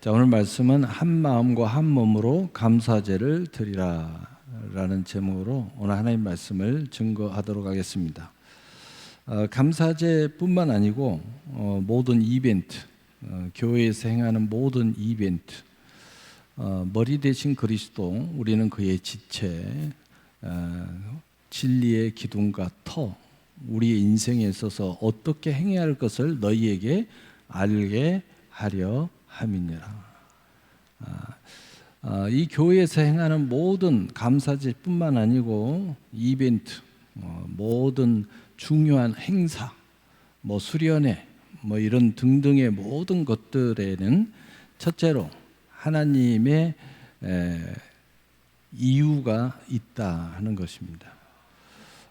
자, 오늘 말씀은 한 마음과 한 몸으로 감사제를 드리라라는 제목으로 오늘 하나님 말씀을 증거하도록 하겠습니다. 어, 감사제뿐만 아니고 어, 모든 이벤트, 어, 교회에서 행하는 모든 이벤트, 어, 머리 대신 그리스도, 우리는 그의 지체, 어, 진리의 기둥과 터, 우리의 인생에 있어서 어떻게 행해야 할 것을 너희에게 알게 하려 함이니라. 아, 아, 이 교회에서 행하는 모든 감사제뿐만 아니고 이벤트, 어, 모든 중요한 행사, 뭐 수련회, 뭐 이런 등등의 모든 것들에는 첫째로 하나님의 에, 이유가 있다 하는 것입니다.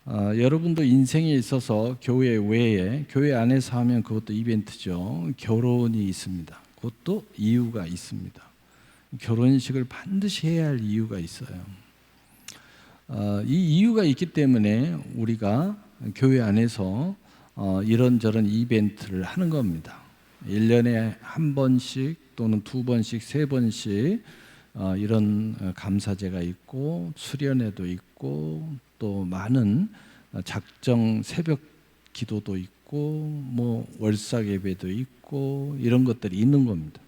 어, 여러분도 인생에 있어서 교회 외에 교회 안에서 하면 그것도 이벤트죠. 결혼이 있습니다. 그것도 이유가 있습니다. 결혼식을 반드시 해야 할 이유가 있어요. 어, 이 이유가 있기 때문에 우리가 교회 안에서 어, 이런저런 이벤트를 하는 겁니다. 1년에 한 번씩 또는 두 번씩, 세 번씩 어, 이런 어, 감사제가 있고 수련회도 있고 또 많은 어, 작정 새벽 기도도 있고 뭐 월삭 예배도 있고 이런 것들이 있는 겁니다.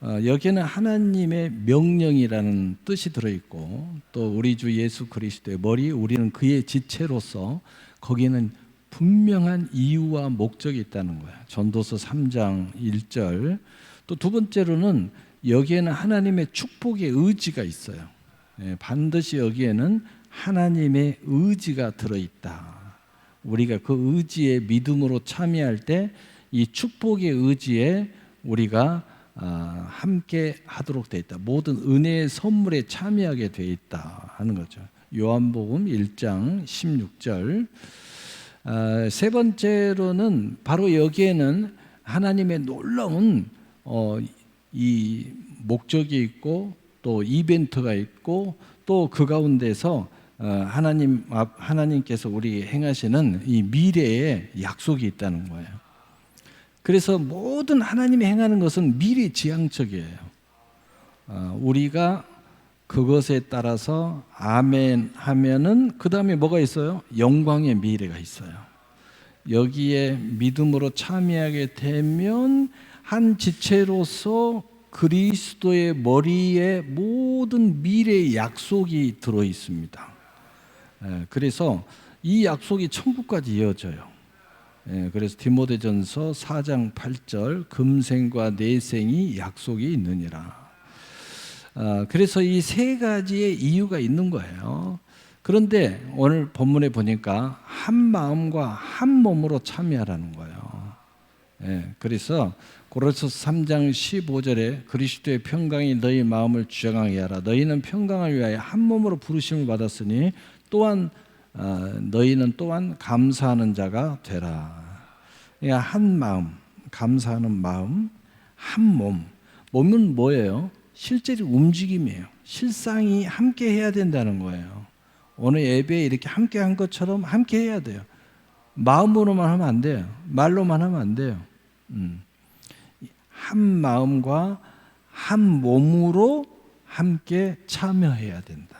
어, 여기에는 하나님의 명령이라는 뜻이 들어 있고 또 우리 주 예수 그리스도의 머리 우리는 그의 지체로서 거기에는 분명한 이유와 목적이 있다는 거야. 전도서 3장 1절. 또 두 번째로는 여기에는 하나님의 축복의 의지가 있어요. 예, 반드시 여기에는 하나님의 의지가 들어 있다. 우리가 그 의지에 믿음으로 참여할 때 이 축복의 의지에 우리가 아, 함께 하도록 돼 있다. 모든 은혜의 선물에 참여하게 돼 있다 하는 거죠. 요한복음 1장 16절. 아, 세 번째로는 바로 여기에는 하나님의 놀라운 어, 이 목적이 있고 또 이벤트가 있고 또 그 가운데서 어, 하나님 앞- 하나님께서 우리 행하시는 이 미래의 약속이 있다는 거예요. 그래서 모든 하나님이 행하는 것은 미래 지향적이에요. 어, 우리가 그것에 따라서 아멘 하면은 그 다음에 뭐가 있어요? 영광의 미래가 있어요. 여기에 믿음으로 참여하게 되면 한 지체로서 그리스도의 머리에 모든 미래의 약속이 들어 있습니다. 예, 그래서 이 약속이 천국까지 이어져요. 예, 그래서 디모데전서 4장 8절 금생과 내생이 약속이 있느니라. 아, 그래서 이 세 가지의 이유가 있는 거예요. 그런데 오늘 본문에 보니까 한 마음과 한 몸으로 참여하라는 거예요. 예, 그래서 고린도서 3장 15절에 그리스도의 평강이 너희 마음을 주장하게 하라. 너희는 평강을 위하여 한 몸으로 부르심을 받았으니 또한 어, 너희는 또한 감사하는 자가 되라. 그러니까 한 마음, 감사하는 마음, 한 몸. 몸은 뭐예요? 실제로 움직임이에요. 실상이 함께 해야 된다는 거예요. 오늘 예배에 이렇게 함께 한 것처럼 함께 해야 돼요. 마음으로만 하면 안 돼요. 말로만 하면 안 돼요. 음. 한 마음과 한 몸으로 함께 참여해야 된다.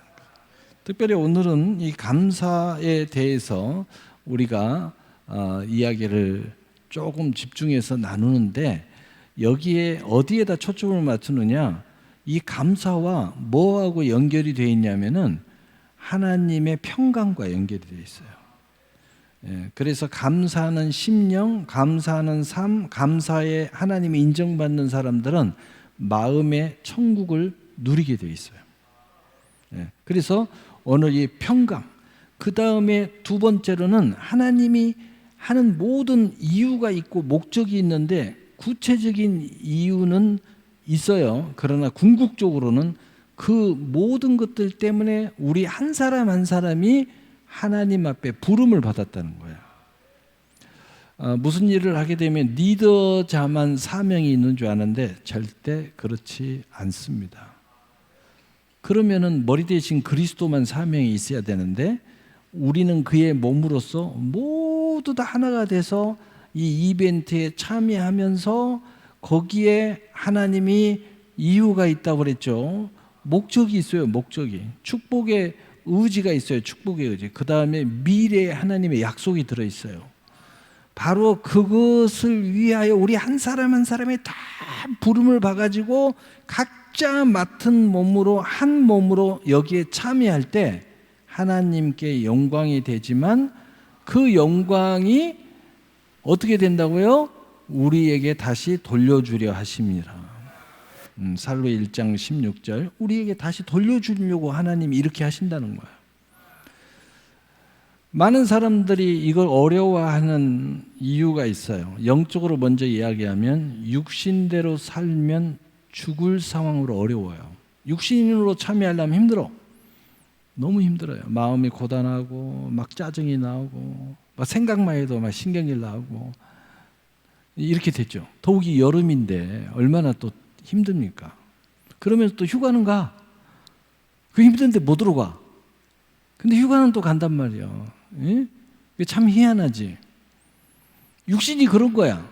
특별히 오늘은 이 감사에 대해서 우리가 어, 이야기를 조금 집중해서 나누는데 여기에 어디에다 초점을 맞추느냐? 이 감사와 뭐하고 연결이 되어 있냐면은 하나님의 평강과 연결이 되어 있어요. 예, 그래서 감사하는 심령, 감사하는 삶, 감사에 하나님이 인정받는 사람들은 마음의 천국을 누리게 되어 있어요. 예, 그래서 오늘 이 평강, 그 다음에 두 번째로는 하나님이 하는 모든 이유가 있고 목적이 있는데 구체적인 이유는 있어요. 그러나 궁극적으로는 그 모든 것들 때문에 우리 한 사람 한 사람이 하나님 앞에 부름을 받았다는 거예요. 어, 무슨 일을 하게 되면 리더자만 사명이 있는 줄 아는데 절대 그렇지 않습니다. 그러면은 머리 대신 그리스도만 사명이 있어야 되는데 우리는 그의 몸으로서 모두 다 하나가 돼서 이 이벤트에 참여하면서 거기에 하나님이 이유가 있다고 그랬죠. 목적이 있어요. 목적이. 축복의 의지가 있어요. 축복의 의지. 그 다음에 미래에 하나님의 약속이 들어 있어요. 바로 그것을 위하여 우리 한 사람 한 사람이 다 부름을 봐가지고 각 자 맡은 몸으로 한 몸으로 여기에 참여할 때 하나님께 영광이 되지만 그 영광이 어떻게 된다고요? 우리에게 다시 돌려주려 하십니다. 음, 살로 1장 16절 우리에게 다시 돌려주려고 하나님이 이렇게 하신다는 거예요. 많은 사람들이 이걸 어려워하는 이유가 있어요. 영적으로 먼저 이야기하면 육신대로 살면 죽을 상황으로 어려워요. 육신으로 참여하려면 힘들어. 너무 힘들어요. 마음이 고단하고 막 짜증이 나오고 막 생각만 해도 막 신경이 나오고 이렇게 됐죠. 더욱이 여름인데 얼마나 또 힘듭니까? 그러면서 또 휴가는 가. 그 힘든데 못 들어가. 근데 휴가는 또 간단 말이야. 예? 참 희한하지. 육신이 그런 거야.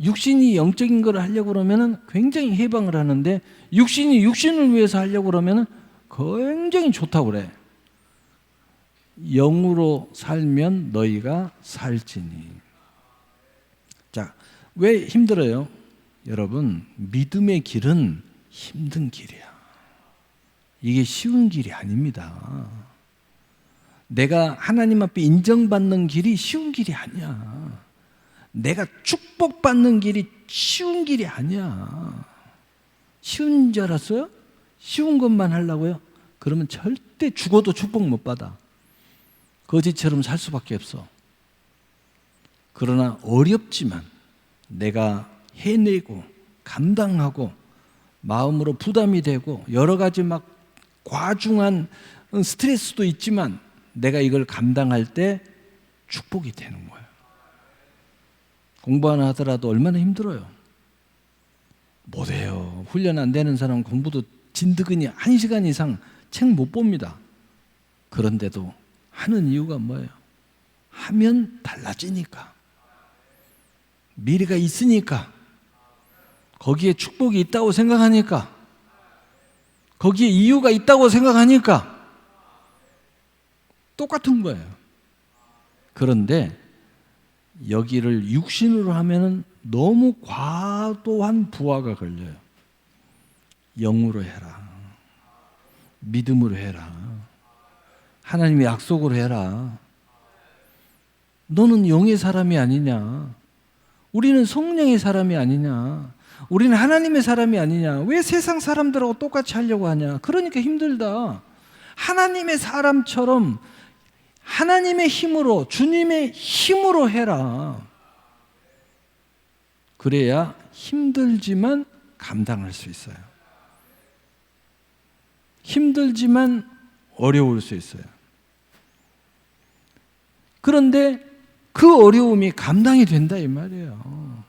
육신이 영적인 걸 하려고 그러면은 굉장히 해방을 하는데 육신이 육신을 위해서 하려고 그러면은 굉장히 좋다고 그래. 영으로 살면 너희가 살지니. 자, 왜 힘들어요? 여러분, 믿음의 길은 힘든 길이야. 이게 쉬운 길이 아닙니다. 내가 하나님 앞에 인정받는 길이 쉬운 길이 아니야. 내가 축복받는 길이 쉬운 길이 아니야. 쉬운 줄 알았어요? 쉬운 것만 하려고요? 그러면 절대 죽어도 축복 못 받아. 거지처럼 살 수밖에 없어. 그러나 어렵지만 내가 해내고 감당하고 마음으로 부담이 되고 여러 가지 막 과중한 스트레스도 있지만 내가 이걸 감당할 때 축복이 되는 거예요. 공부 하나 하더라도 얼마나 힘들어요. 못해요. 훈련 안 되는 사람 공부도 진드근이 한 시간 이상 책 못 봅니다. 그런데도 하는 이유가 뭐예요? 하면 달라지니까. 미래가 있으니까. 거기에 축복이 있다고 생각하니까. 거기에 이유가 있다고 생각하니까. 똑같은 거예요. 그런데 여기를 육신으로 하면은 너무 과도한 부하가 걸려요. 영으로 해라. 믿음으로 해라. 하나님의 약속으로 해라. 너는 영의 사람이 아니냐? 우리는 성령의 사람이 아니냐? 우리는 하나님의 사람이 아니냐? 왜 세상 사람들하고 똑같이 하려고 하냐? 그러니까 힘들다. 하나님의 사람처럼 하나님의 힘으로, 주님의 힘으로 해라. 그래야 힘들지만 감당할 수 있어요. 힘들지만 어려울 수 있어요. 그런데 그 어려움이 감당이 된다 이 말이에요.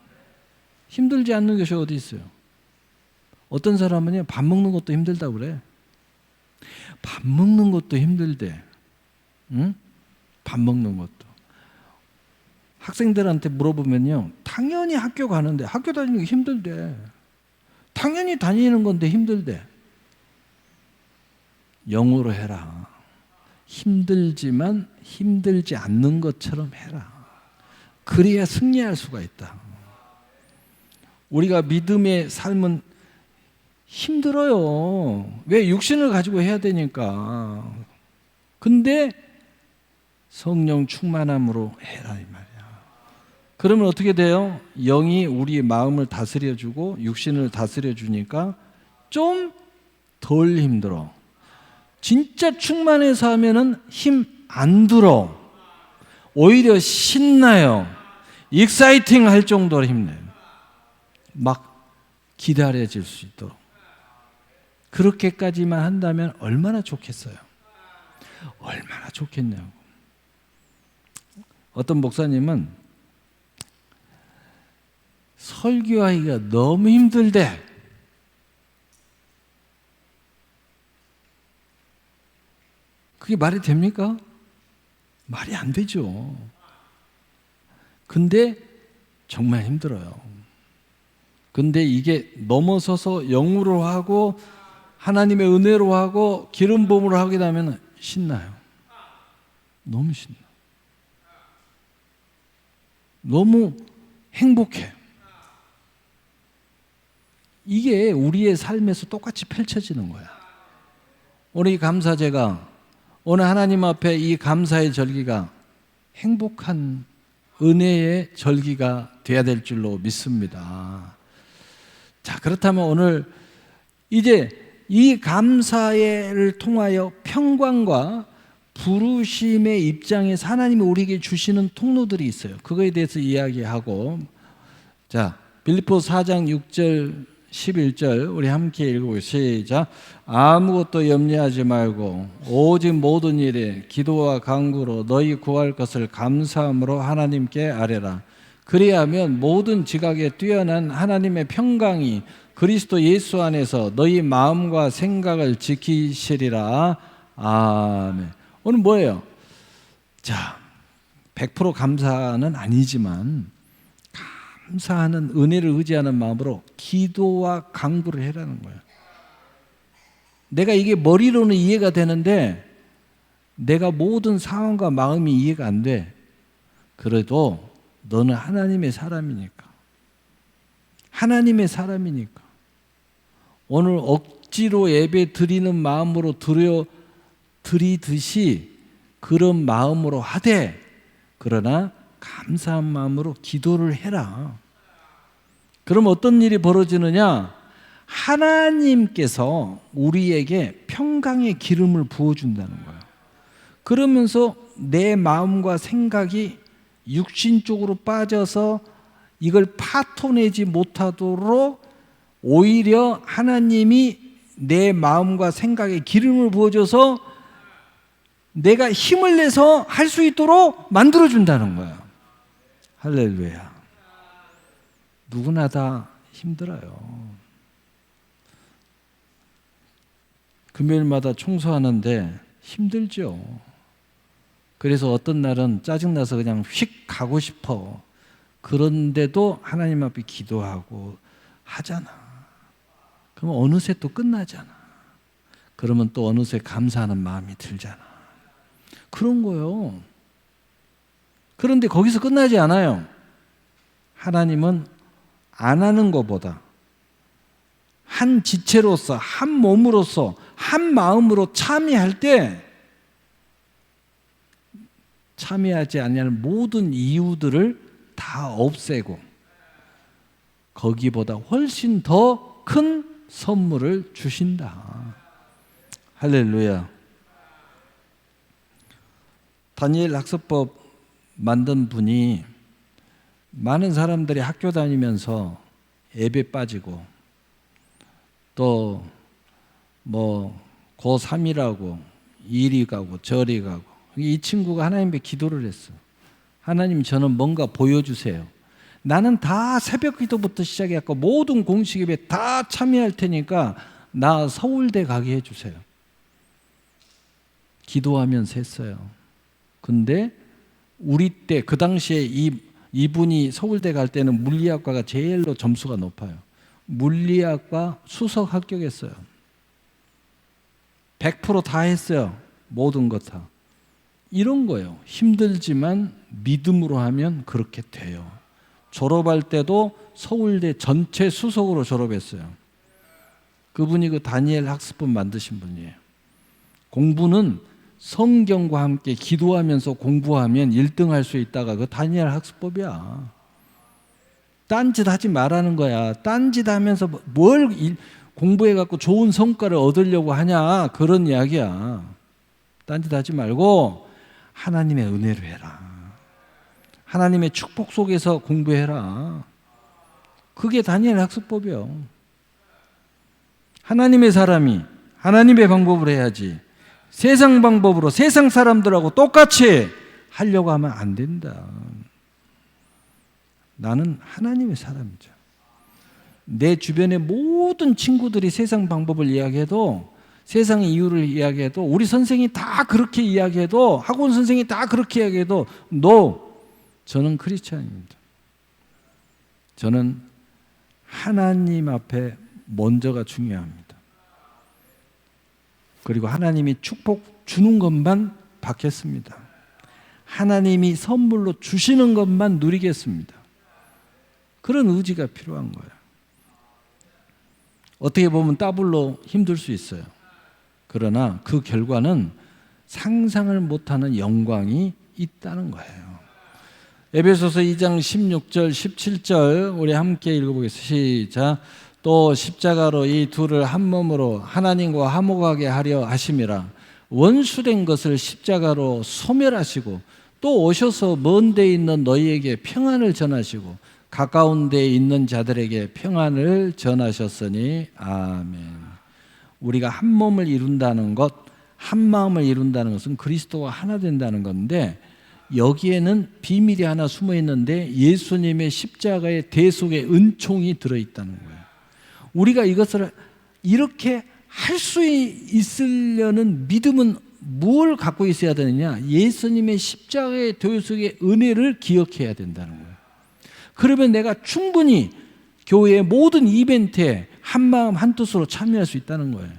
힘들지 않는 것이 어디 있어요? 어떤 사람은 밥 먹는 것도 힘들다 그래. 밥 먹는 것도 힘들대. 응? 밥 먹는 것도. 학생들한테 물어보면요. 당연히 학교 가는데 학교 다니는 게 힘들대. 당연히 다니는 건데 힘들대. 영으로 해라. 힘들지만 힘들지 않는 것처럼 해라. 그래야 승리할 수가 있다. 우리가 믿음의 삶은 힘들어요. 왜 육신을 가지고 해야 되니까. 근데 성령 충만함으로 해라 이 말이야. 그러면 어떻게 돼요? 영이 우리 마음을 다스려 주고 육신을 다스려 주니까 좀 덜 힘들어. 진짜 충만해서 하면은 힘 안 들어. 오히려 신나요. 익사이팅 할 정도로 힘내요. 막 기다려질 수 있도록. 그렇게까지만 한다면 얼마나 좋겠어요. 얼마나 좋겠냐고. 어떤 목사님은 설교하기가 너무 힘들대. 그게 말이 됩니까? 말이 안 되죠. 근데 정말 힘들어요. 근데 이게 넘어서서 영으로 하고 하나님의 은혜로 하고 기름 부음으로 하게 되면 신나요. 너무 신나. 너무 행복해. 이게 우리의 삶에서 똑같이 펼쳐지는 거야. 이 감사제가 오늘 하나님 앞에 이 감사의 절기가 행복한 은혜의 절기가 되어야 될 줄로 믿습니다. 자, 그렇다면 오늘 이제 이 감사를 통하여 평강과 부르심의 입장에서 하나님이 우리에게 주시는 통로들이 있어요. 그거에 대해서 이야기하고 자, 빌립보 4장 6절 11절 우리 함께 읽고 시작. 아무것도 염려하지 말고 오직 모든 일에 기도와 간구로 너희 구할 것을 감사함으로 하나님께 아뢰라. 그리하면 모든 지각에 뛰어난 하나님의 평강이 그리스도 예수 안에서 너희 마음과 생각을 지키시리라. 아멘 오늘 뭐예요? 자, 100% 감사는 아니지만 감사하는 은혜를 의지하는 마음으로 기도와 강구를 해라는 거예요. 내가 이게 머리로는 이해가 되는데 내가 모든 상황과 마음이 이해가 안 돼. 그래도 너는 하나님의 사람이니까. 하나님의 사람이니까. 오늘 억지로 예배 드리는 마음으로 드려 드리듯이 그런 마음으로 하되 그러나 감사한 마음으로 기도를 해라. 그럼 어떤 일이 벌어지느냐? 하나님께서 우리에게 평강의 기름을 부어준다는 거예요. 그러면서 내 마음과 생각이 육신 쪽으로 빠져서 이걸 파토내지 못하도록 오히려 하나님이 내 마음과 생각에 기름을 부어줘서 내가 힘을 내서 할 수 있도록 만들어준다는 거야. 할렐루야. 누구나 다 힘들어요. 금요일마다 청소하는데 힘들죠. 그래서 어떤 날은 짜증나서 그냥 휙 가고 싶어. 그런데도 하나님 앞에 기도하고 하잖아. 그럼 어느새 또 끝나잖아. 그러면 또 어느새 감사하는 마음이 들잖아. 그런 거요. 그런데 거기서 끝나지 않아요. 하나님은 안 하는 것보다 한 지체로서, 한 몸으로서, 한 마음으로 참여할 때 참여하지 않냐는 모든 이유들을 다 없애고 거기보다 훨씬 더 큰 선물을 주신다. 할렐루야. 다니엘 학습법 만든 분이 많은 사람들이 학교 다니면서 예배 빠지고 또 뭐 고3이라고 이리 가고 저리 가고 이 친구가 하나님께 기도를 했어. 하나님 저는 뭔가 보여주세요. 나는 다 새벽 기도부터 시작해갖고 모든 공식 예배 다 참여할 테니까 나 서울대 가게 해주세요. 기도하면서 했어요. 근데 우리 때 그 당시에 이 이분이 서울대 갈 때는 물리학과가 제일로 점수가 높아요. 물리학과 수석 합격했어요. 100%다 했어요. 모든 것 다. 이런 거예요. 힘들지만 믿음으로 하면 그렇게 돼요. 졸업할 때도 서울대 전체 수석으로 졸업했어요. 그분이 그 다니엘 학습법 만드신 분이에요. 공부는 성경과 함께 기도하면서 공부하면 1등 할 수 있다가 그 다니엘 학습법이야. 딴짓 하지 말라는 거야. 딴짓 하면서 뭘 공부해 갖고 좋은 성과를 얻으려고 하냐 그런 이야기야. 딴짓 하지 말고 하나님의 은혜로 해라. 하나님의 축복 속에서 공부해라. 그게 다니엘 학습법이요. 하나님의 사람이 하나님의 방법을 해야지. 세상 방법으로 세상 사람들하고 똑같이 하려고 하면 안 된다. 나는 하나님의 사람이죠. 내 주변의 모든 친구들이 세상 방법을 이야기해도 세상 이유를 이야기해도 우리 선생이 다 그렇게 이야기해도 학원 선생이 다 그렇게 이야기해도 no 저는 크리스찬입니다. 저는 하나님 앞에 먼저가 중요합니다. 그리고 하나님이 축복 주는 것만 받겠습니다. 하나님이 선물로 주시는 것만 누리겠습니다. 그런 의지가 필요한 거예요. 어떻게 보면 더블로 힘들 수 있어요. 그러나 그 결과는 상상을 못하는 영광이 있다는 거예요. 에베소서 2장 16절 17절 우리 함께 읽어보겠습니다. 시작. 또 십자가로 이 둘을 한 몸으로 하나님과 화목하게 하려 하심이라 원수된 것을 십자가로 소멸하시고 또 오셔서 먼 데 있는 너희에게 평안을 전하시고 가까운 데 있는 자들에게 평안을 전하셨으니 아멘. 우리가 한 몸을 이룬다는 것, 한 마음을 이룬다는 것은 그리스도와 하나 된다는 건데 여기에는 비밀이 하나 숨어 있는데 예수님의 십자가의 대속의 은총이 들어 있다는 거예요. 우리가 이것을 이렇게 할 수 있으려는 믿음은 뭘 갖고 있어야 되느냐? 예수님의 십자가의 대속의 은혜를 기억해야 된다는 거예요. 그러면 내가 충분히 교회의 모든 이벤트에 한 마음 한 뜻으로 참여할 수 있다는 거예요.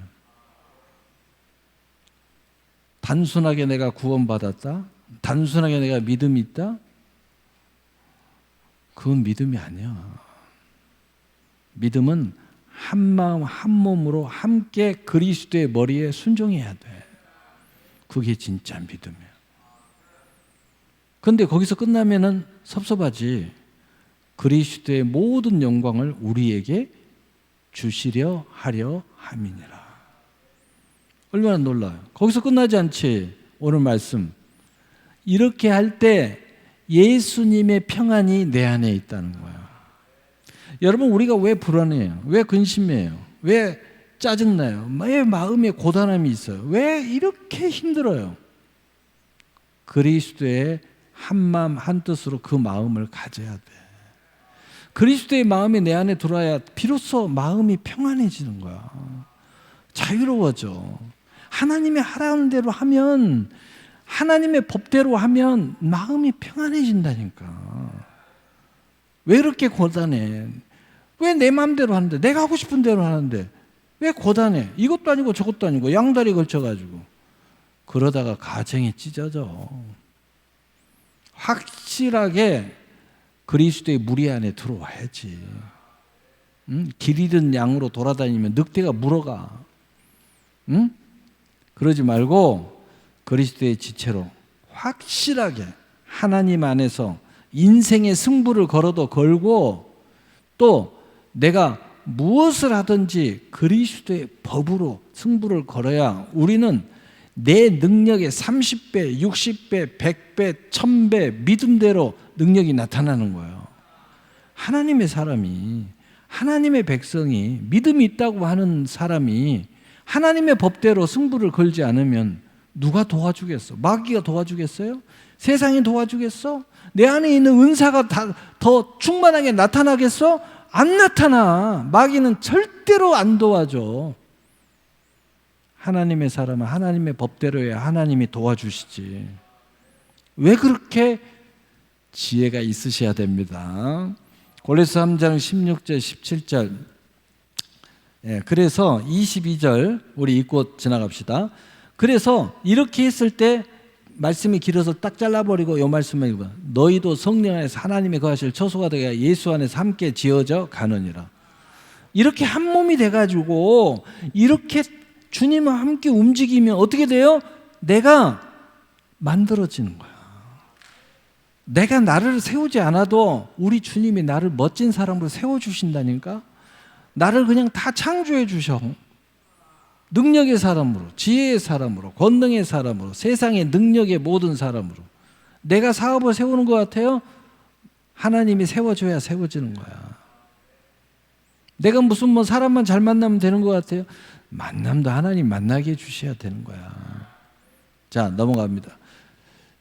단순하게 내가 구원받았다? 단순하게 내가 믿음이 있다? 그건 믿음이 아니야. 믿음은 한 마음 한 몸으로 함께 그리스도의 머리에 순종해야 돼. 그게 진짜 믿음이야. 근데 거기서 끝나면은 섭섭하지. 그리스도의 모든 영광을 우리에게 주시려 하려 함이니라. 얼마나 놀라요. 거기서 끝나지 않지. 오늘 말씀. 이렇게 할 때 예수님의 평안이 내 안에 있다는 거야. 여러분, 우리가 왜 불안해요? 왜 근심해요? 왜 짜증나요? 왜 마음에 고단함이 있어요? 왜 이렇게 힘들어요? 그리스도의 한 마음 한 뜻으로 그 마음을 가져야 돼. 그리스도의 마음이 내 안에 들어와야 비로소 마음이 평안해지는 거야. 자유로워져. 하나님이 하라는 대로 하면 하나님의 법대로 하면 마음이 평안해진다니까. 왜 이렇게 고단해? 왜 내 마음대로 하는데? 내가 하고 싶은 대로 하는데 왜 고단해? 이것도 아니고 저것도 아니고 양다리 걸쳐가지고 그러다가 가정이 찢어져. 확실하게 그리스도의 무리 안에 들어와야지. 응? 길 잃은 양으로 돌아다니면 늑대가 물어가. 응? 그러지 말고 그리스도의 지체로 확실하게 하나님 안에서 인생의 승부를 걸어도 걸고 또 내가 무엇을 하든지 그리스도의 법으로 승부를 걸어야 우리는 내 능력의 30배, 60배, 100배, 1000배 믿음대로 능력이 나타나는 거예요. 하나님의 사람이 하나님의 백성이 믿음이 있다고 하는 사람이 하나님의 법대로 승부를 걸지 않으면 누가 도와주겠어? 마귀가 도와주겠어요? 세상이 도와주겠어? 내 안에 있는 은사가 더 충만하게 나타나겠어? 안 나타나. 마귀는 절대로 안 도와줘. 하나님의 사람은 하나님의 법대로야 하나님이 도와주시지. 왜 그렇게 지혜가 있으셔야 됩니다. 골레스 3장 16절 17절 예, 그래서 22절 우리 읽고 지나갑시다. 그래서 이렇게 했을 때 말씀이 길어서 딱 잘라버리고 요 말씀을 읽어. 너희도 성령 안에서 하나님의 거하실 처소가 되게 예수 안에서 함께 지어져 가느니라. 이렇게 한 몸이 돼가지고 이렇게 주님과 함께 움직이면 어떻게 돼요? 내가 만들어지는 거야. 내가 나를 세우지 않아도 우리 주님이 나를 멋진 사람으로 세워주신다니까? 나를 그냥 다 창조해 주셔. 능력의 사람으로, 지혜의 사람으로, 권능의 사람으로, 세상의 능력의 모든 사람으로. 내가 사업을 세우는 것 같아요? 하나님이 세워줘야 세워지는 거야. 내가 무슨 뭐 사람만 잘 만나면 되는 것 같아요? 만남도 하나님 만나게 해주셔야 되는 거야. 자, 넘어갑니다.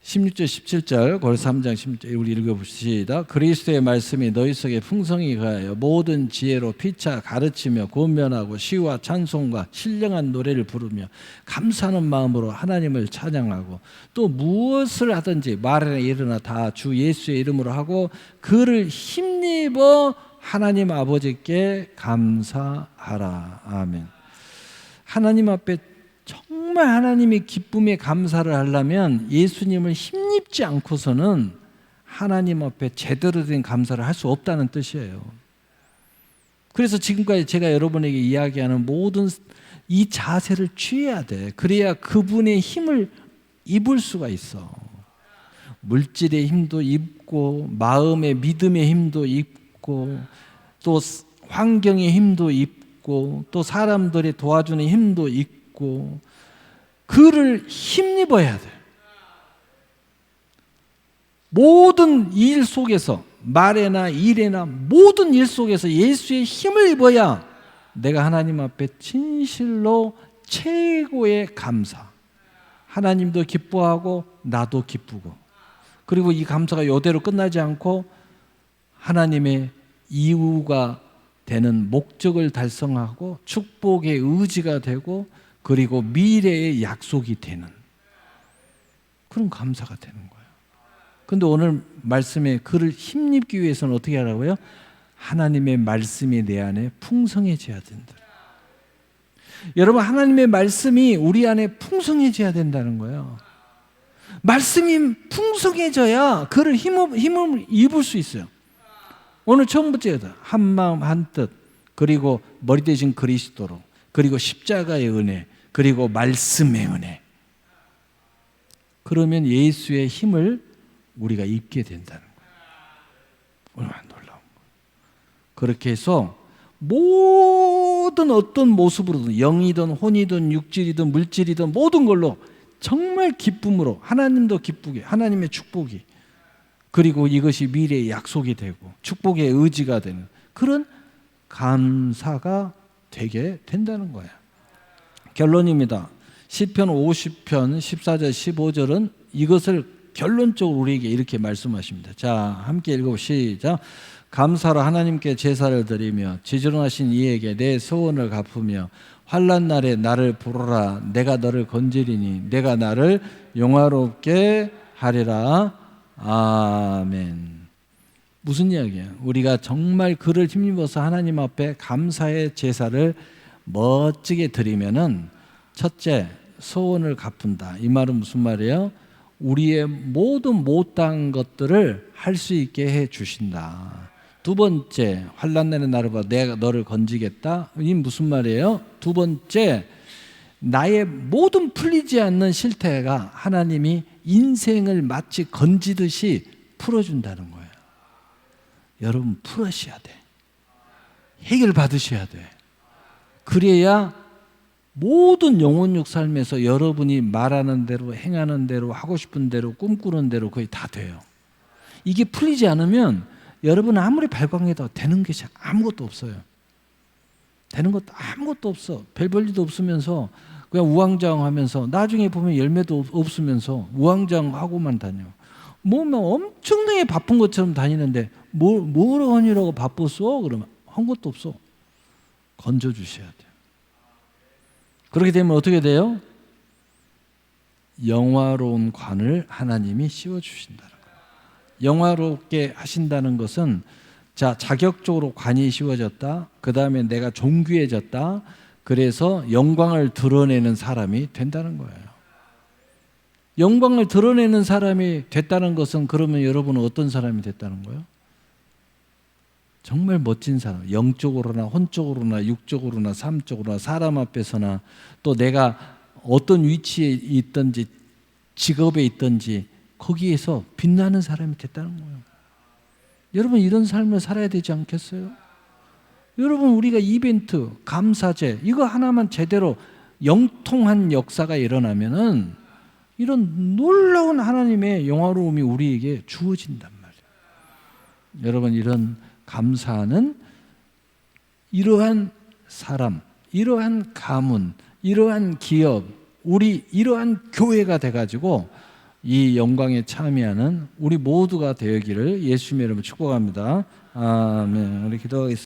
16절 17절 골 3장 16절 우리 읽어봅시다. 그리스도의 말씀이 너희 속에 풍성히 가하여 모든 지혜로 피차 가르치며 권면하고 시와 찬송과 신령한 노래를 부르며 감사하는 마음으로 하나님을 찬양하고 또 무엇을 하든지 말이나 일어나 다 주 예수의 이름으로 하고 그를 힘입어 하나님 아버지께 감사하라. 아멘. 하나님 앞에 정말 하나님의 기쁨에 감사를 하려면 예수님을 힘입지 않고서는 하나님 앞에 제대로 된 감사를 할 수 없다는 뜻이에요. 그래서 지금까지 제가 여러분에게 이야기하는 모든 이 자세를 취해야 돼. 그래야 그분의 힘을 입을 수가 있어. 물질의 힘도 입고 마음의 믿음의 힘도 입고 또 환경의 힘도 입고 또 사람들의 도와주는 힘도 있고 그를 힘입어야 돼. 모든 일 속에서 말에나 일에나 모든 일 속에서 예수의 힘을 입어야 내가 하나님 앞에 진실로 최고의 감사. 하나님도 기뻐하고 나도 기쁘고 그리고 이 감사가 이대로 끝나지 않고 하나님의 이유가 되는 목적을 달성하고 축복의 의지가 되고 그리고 미래의 약속이 되는 그런 감사가 되는 거예요. 근데 오늘 말씀에 그를 힘입기 위해서는 어떻게 하라고요? 하나님의 말씀이 내 안에 풍성해져야 된다. 여러분 하나님의 말씀이 우리 안에 풍성해져야 된다는 거예요. 말씀이 풍성해져야 그를 힘을, 힘을 입을 수 있어요. 오늘 첫 번째다. 한 마음 한 뜻 그리고 머리 대신 그리스도로 그리고 십자가의 은혜 그리고 말씀의 은혜. 그러면 예수의 힘을 우리가 입게 된다는 거예요. 얼마나 놀라운 거예요. 그렇게 해서 모든 어떤 모습으로든 영이든 혼이든 육질이든 물질이든 모든 걸로 정말 기쁨으로 하나님도 기쁘게 하나님의 축복이 그리고 이것이 미래의 약속이 되고 축복의 의지가 되는 그런 감사가 되게 된다는 거예요. 결론입니다. 시편 50편 14절 15절은 이것을 결론적으로 우리에게 이렇게 말씀하십니다. 자, 함께 읽어 시작. 감사로 하나님께 제사를 드리며 지존하신 이에게 내 소원을 갚으며 환난 날에 나를 부르라 내가 너를 건지리니 내가 나를 영화롭게 하리라 아멘. 무슨 이야기예요? 우리가 정말 그를 힘입어서 하나님 앞에 감사의 제사를 멋지게 드리면은 첫째 소원을 갚은다. 이 말은 무슨 말이에요? 우리의 모든 못한 것들을 할 수 있게 해 주신다. 두 번째 환란 내는 나를 봐 내가 너를 건지겠다. 이 무슨 말이에요? 두 번째 나의 모든 풀리지 않는 실태가 하나님이 인생을 마치 건지듯이 풀어준다는 거예요. 여러분 풀으셔야 돼. 해결 받으셔야 돼. 그래야 모든 영혼육 삶에서 여러분이 말하는 대로 행하는 대로 하고 싶은 대로 꿈꾸는 대로 거의 다 돼요. 이게 풀리지 않으면 여러분 아무리 발광해도 되는 게 아무것도 없어요. 되는 것도 아무것도 없어. 별 볼일도 없으면서 그냥 우왕좌왕하면서 나중에 보면 열매도 없으면서 우왕좌왕하고만 다녀. 뭐면 엄청나게 바쁜 것처럼 다니는데 뭘 뭐로 하니라고 바빴어? 그러면 한 것도 없어. 건져 주셔야 돼요. 그렇게 되면 어떻게 돼요? 영화로운 관을 하나님이 씌워 주신다는 거예요. 영화롭게 하신다는 것은 자 자격적으로 관이 씌워졌다. 그 다음에 내가 존귀해졌다. 그래서 영광을 드러내는 사람이 된다는 거예요. 영광을 드러내는 사람이 됐다는 것은 그러면 여러분은 어떤 사람이 됐다는 거예요? 정말 멋진 사람, 영적으로나 혼적으로나 육적으로나 삶적으로나 사람 앞에서나 또 내가 어떤 위치에 있든지 직업에 있든지 거기에서 빛나는 사람이 됐다는 거예요. 여러분 이런 삶을 살아야 되지 않겠어요? 여러분 우리가 이벤트, 감사제 이거 하나만 제대로 영통한 역사가 일어나면은 이런 놀라운 하나님의 영화로움이 우리에게 주어진단 말이에요. 여러분 이런 감사는 이러한 사람, 이러한 가문, 이러한 기업, 우리 이러한 교회가 돼가지고 이 영광에 참여하는 우리 모두가 되기를 예수님의 이름으로 축복합니다. 아멘. 우리 기도하겠습니다.